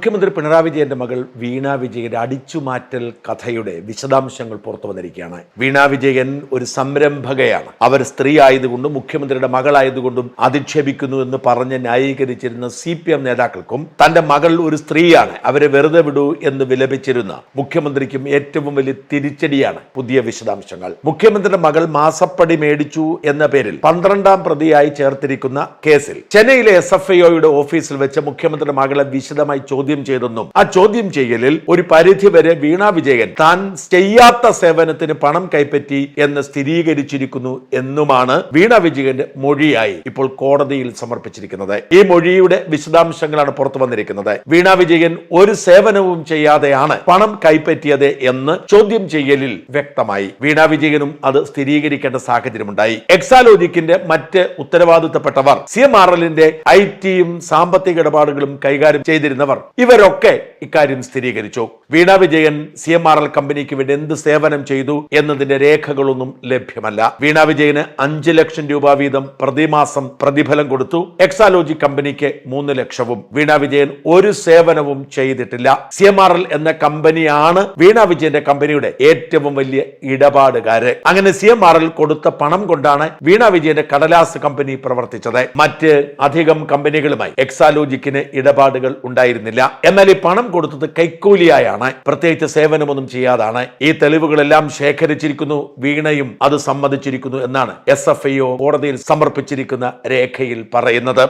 മുഖ്യമന്ത്രി പിണറായി വിജയന്റെ മകൾ വീണ വിജയന്റെ അടിച്ചുമാറ്റൽ കഥയുടെ വിശദാംശങ്ങൾ പുറത്തു വന്നിരിക്കുകയാണ്. വീണ വിജയൻ ഒരു സംരംഭകയാണ്. അവർ സ്ത്രീ ആയതുകൊണ്ടും മുഖ്യമന്ത്രിയുടെ മകളായതുകൊണ്ടും അധിക്ഷേപിക്കുന്നു എന്ന് പറഞ്ഞ് ന്യായീകരിച്ചിരുന്ന സി പി എം നേതാക്കൾക്കും തന്റെ മകൾ ഒരു സ്ത്രീയാണ്. അവരെ വെറുതെ വിടൂ എന്ന് വിലപിച്ചിരുന്ന മുഖ്യമന്ത്രിക്കും ഏറ്റവും വലിയ തിരിച്ചടിയാണ് പുതിയ വിശദാംശങ്ങൾ. മുഖ്യമന്ത്രിയുടെ മകൾ മാസപ്പടി മേടിച്ചു എന്ന പേരിൽ പന്ത്രണ്ടാം പ്രതിയായി ചേർത്തിരിക്കുന്ന കേസിൽ ചെന്നൈയിലെ എസ് എഫ് ഓഫീസിൽ വെച്ച് മുഖ്യമന്ത്രിയുടെ മകളെ വിശദമായി ചോദ്യം ചെയ്തെന്നും ആ ചോദ്യം ചെയ്യലിൽ ഒരു പരിധി വരെ വീണ വിജയൻ താൻ ചെയ്യാത്ത സേവനത്തിന് പണം കൈപ്പറ്റി എന്ന് സ്ഥിരീകരിച്ചിരിക്കുന്നു എന്നുമാണ് വീണ വിജയന്റെ മൊഴിയായി ഇപ്പോൾ കോടതിയിൽ സമർപ്പിച്ചിരിക്കുന്നത്. ഈ മൊഴിയുടെ വിശദാംശങ്ങളാണ് പുറത്തു വന്നിരിക്കുന്നത്. വീണ വിജയൻ ഒരു സേവനവും ചെയ്യാതെയാണ് പണം കൈപ്പറ്റിയത് എന്ന് ചോദ്യം ചെയ്യലിൽ വ്യക്തമായി. വീണ വിജയനും അത് സ്ഥിരീകരിക്കേണ്ട സാഹചര്യമുണ്ടായി. എക്സാലോജിക്കിന്റെ മറ്റ് ഉത്തരവാദിത്തപ്പെട്ടവർ സി എം ആർ എല്ലിന്റെ ഐ ടിയും സാമ്പത്തിക ഇടപാടുകളും കൈകാര്യം ചെയ്തിരുന്നവർ ഇവരൊക്കെ ഇക്കാര്യം സ്ഥിരീകരിച്ചു. Veena Vijayan C M R L കമ്പനിക്ക് വേണ്ടി എന്ത് സേവനം ചെയ്തു എന്നതിന്റെ രേഖകളൊന്നും ലഭ്യമല്ല. വീണ വിജയന് അഞ്ച് ലക്ഷം രൂപ വീതം പ്രതിമാസം പ്രതിഫലം കൊടുത്തു. എക്സാലോജി കമ്പനിക്ക് മൂന്ന് ലക്ഷവും. വീണ വിജയൻ ഒരു സേവനവും ചെയ്തിട്ടില്ല. സി എം ആർ എൽ എന്ന കമ്പനിയാണ് വീണ വിജയന്റെ കമ്പനിയുടെ ഏറ്റവും വലിയ ഇടപാടുകാര്. അങ്ങനെ സി എം ആർ എൽ കൊടുത്ത പണം കൊണ്ടാണ് വീണ വിജയന്റെ കടലാസ് കമ്പനി പ്രവർത്തിച്ചത്. മറ്റ് അധികം കമ്പനികളുമായി എക്സാലോജിക്കിന് ഇടപാടുകൾ ഉണ്ടായിരുന്നില്ല. എന്നാൽ ഈ പണം കൊടുത്തത് കൈക്കൂലിയായാണ്. പ്രത്യേകിച്ച് സേവനമൊന്നും ചെയ്യാതാണ്. ഈ തെളിവുകളെല്ലാം ശേഖരിച്ചിരിക്കുന്നു വീണയും അത് സമ്മതിച്ചിരിക്കുന്നു എന്നാണ് എസ് എഫ് ഐ കോടതിയിൽ സമർപ്പിച്ചിരിക്കുന്ന രേഖയിൽ പറയുന്നത്.